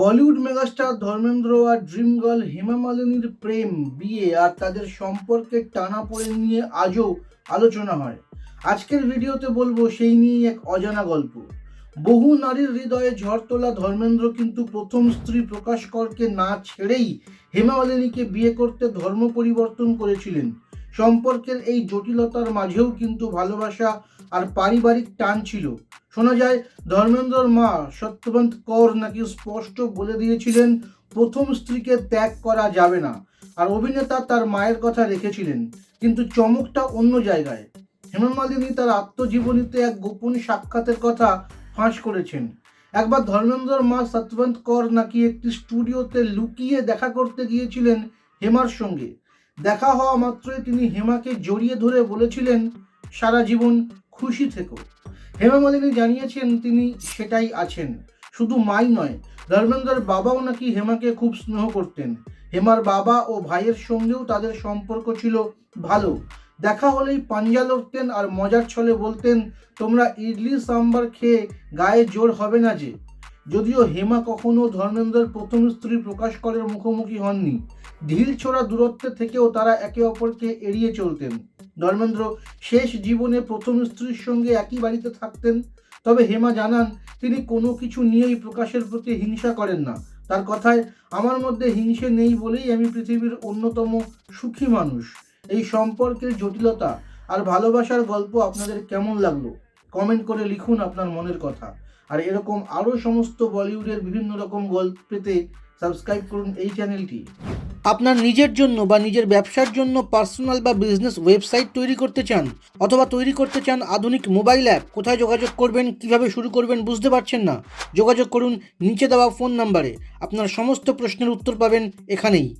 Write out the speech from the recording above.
Bollywood megastar Dharmendra আর dream girl Hema মালিনীর প্রেম, বিয়ে আর তাদের সম্পর্কের টানাপোড়েন নিয়ে আজও আলোচনা হয়। আজকের ভিডিওতে বলব সেই নিয়েই এক অজানা গল্প। বহু নারীর হৃদয়ে ঝড় তোলা ধর্মেন্দ্র কিন্তু প্রথম স্ত্রী প্রকাশ করকে না ছেড়েই হেমা মালিনীকে বিয়ে করতে ধর্ম পরিবর্তন করেছিলেন। সম্পর্কের এই জটিলতার মাঝেও কিন্তু ভালোবাসা আর পারিবারিক টান ছিল। শোনা যায় ধর্মেন্দ্রর মা সত্যবন্ত কৌর নাকি স্পষ্ট বলে দিয়েছিলেন, প্রথম স্ত্রীকে ত্যাগ করা যাবে না। আর অভিনেতা তার মায়ের কথা রেখেছিলেন, কিন্তু চমকটা অন্য জায়গায়। হেমা মালিনী তার আত্মজীবনীতে এক গোপন সাক্ষাতের কথা ফাঁস করেছেন। একবার ধর্মেন্দ্রর মা সত্যবন্ত কর নাকি একটি স্টুডিওতে লুকিয়ে দেখা করতে গিয়েছিলেন হেমার সঙ্গে। দেখা হওয়া মাত্রই তিনি হেমাকে জড়িয়ে ধরে বলেছিলেন, সারা জীবন খুশি থেকো। হেমা মালিনী জানিয়েছেন, তিনি সেটাই আছেন। শুধু মাই নয়, ধর্মেন্দ্রের বাবাও নাকি হেমাকে খুব স্নেহ করতেন। হেমার বাবা ও ভাইয়ের সঙ্গেও তাদের সম্পর্ক ছিল ভালো। দেখা হলেই পাঞ্জা লড়তেন আর মজার ছলে বলতেন, তোমরা ইডলি, সাম্বার খেয়ে গায়ে জোর হবে না যে। যদিও হেমা কখনো ধর্মেন্দ্রের প্রথম স্ত্রী প্রকাশ করের মুখোমুখি হননি। ঢিল ছোড়া দূরত্বে থেকেও তারা একে অপরকে এড়িয়ে চলতেন। ধর্মেন্দ্র শেষ জীবনে প্রথম স্ত্রীর সঙ্গে একই বাড়িতে থাকতেন, তবে হেমা জানান, তিনি কোনো কিছু নিয়েই প্রকাশের প্রতি হিংসা করেন না। তার কথায়, আমার মধ্যে হিংসে নেই বলেই আমি পৃথিবীর অন্যতম সুখী মানুষ। এই সম্পর্কের জটিলতা আর ভালোবাসার গল্প আপনাদের কেমন লাগল? কমেন্ট করে লিখুন আপনার মনের কথা। আর এরকম আরও সমস্ত বলিউডের বিভিন্ন রকম গল্প পেতে সাবস্ক্রাইব করুন এই চ্যানেলটি। আপনার নিজের জন্য বা নিজের ব্যবসার জন্য পার্সোনাল বা বিজনেস ওয়েবসাইট তৈরি করতে চান অথবা তৈরি করতে চান আধুনিক মোবাইল অ্যাপ, কোথায় যোগাযোগ করবেন, কীভাবে শুরু করবেন বুঝতে পারছেন না? যোগাযোগ করুন নিচে দেওয়া ফোন নাম্বারে। আপনার সমস্ত প্রশ্নের উত্তর পাবেন এখানেই।